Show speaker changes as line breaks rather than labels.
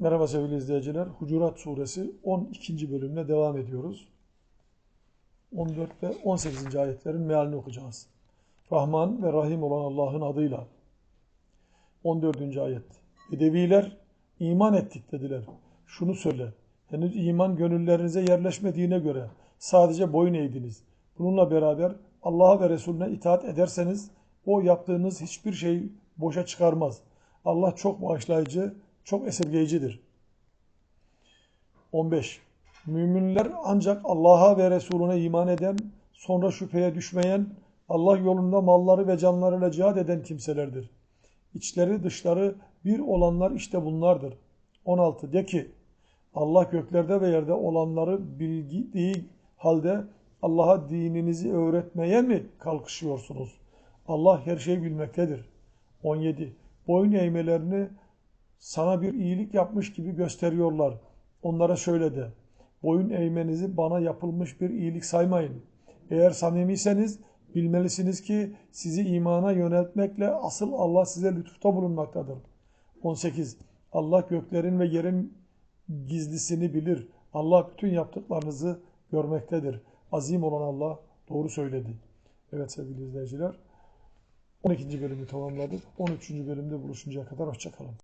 Merhaba sevgili izleyiciler. Hucurat Suresi 12. bölümüne devam ediyoruz. 14 ve 18. ayetlerin mealini okuyacağız. Rahman ve Rahim olan Allah'ın adıyla. 14. ayet. Bedeviler iman ettik dediler. Şunu söyle. Henüz iman gönüllerinize yerleşmediğine göre sadece boyun eğdiniz. Bununla beraber Allah'a ve Resulüne itaat ederseniz o yaptığınız hiçbir şey boşa çıkarmaz. Allah çok bağışlayıcı, çok esirgeyicidir. 15. Müminler ancak Allah'a ve Resulüne iman eden, sonra şüpheye düşmeyen, Allah yolunda malları ve canlarıyla cihad eden kimselerdir. İçleri dışları bir olanlar işte bunlardır. 16. De ki, Allah göklerde ve yerde olanları bildiği halde Allah'a dininizi öğretmeye mi kalkışıyorsunuz? Allah her şeyi bilmektedir. 17. Boyun eğmelerini sana bir iyilik yapmış gibi gösteriyorlar. Onlara şöyle de, boyun eğmenizi bana yapılmış bir iyilik saymayın. Eğer samimiyseniz bilmelisiniz ki sizi imana yöneltmekle asıl Allah size lütufta bulunmaktadır. 18. Allah göklerin ve yerin gizlisini bilir. Allah bütün yaptıklarınızı görmektedir. Azim olan Allah doğru söyledi. Evet sevgili izleyiciler. 12. bölümü tamamladık. 13. bölümde buluşuncaya kadar hoşçakalın.